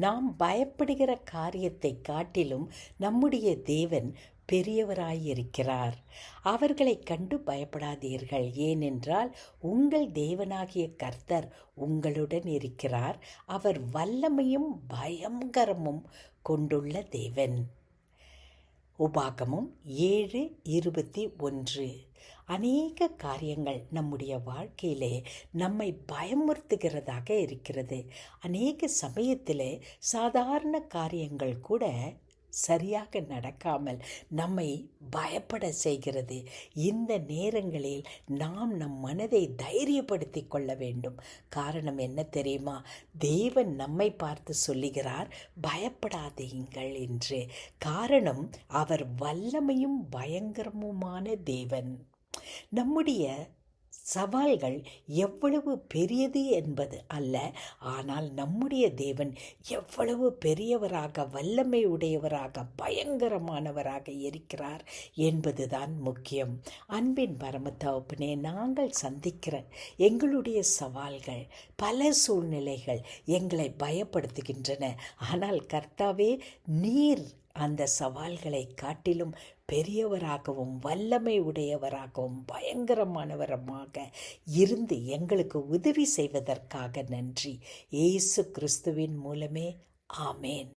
நாம் பயப்படுகிற காரியத்தை காட்டிலும் நம்முடைய தேவன் பெரியவராயிருக்கிறார். அவர்களை கண்டு பயப்படாதீர்கள். ஏனென்றால் உங்கள் தேவனாகிய கர்த்தர் உங்களுடன் இருக்கிறார். அவர் வல்லமையும் பயங்கரமும் கொண்டுள்ள தேவன். உபாகமும் ஏழு இருபத்தி ஒன்று. அநேக காரியங்கள் நம்முடைய வாழ்க்கையிலே நம்மை பயமுறுத்துகிறதாக இருக்கிறது. அநேக சமயத்தில் சாதாரண காரியங்கள் கூட சரியாக நடக்காமல் நம்மை பயப்பட செய்கிறது. இந்த நேரங்களில் நாம் நம் மனதை தைரியப்படுத்தி கொள்ள வேண்டும். காரணம் என்ன தெரியுமா? தேவன் நம்மை பார்த்து சொல்லுகிறார் பயப்படாதீங்கள் என்று. காரணம் அவர் வல்லமையும் பயங்கரமுமான தேவன். நம்முடைய சவால்கள் எவ்வளவு பெரியது என்பது அல்ல. ஆனால் நம்முடைய தேவன் எவ்வளவு பெரியவராக வல்லமை உடையவராக பயங்கரமானவராக இருக்கிறார் என்பதுதான் முக்கியம். அன்பின் பரமத்தவப்பனே நாங்கள் சந்திக்கிற எங்களுடைய சவால்கள் பல சூழ்நிலைகள் எங்களை பயப்படுத்துகின்றன. ஆனால் கர்த்தாவே நீர் அந்த சவால்களை காட்டிலும் பெரியவராகவும் வல்லமை உடையவராகவும் பயங்கரமானவரமாக இருந்து எங்களுக்கு உதவி செய்வதற்காக நன்றி. ஏசு கிறிஸ்துவின் மூலமே. ஆமேன்.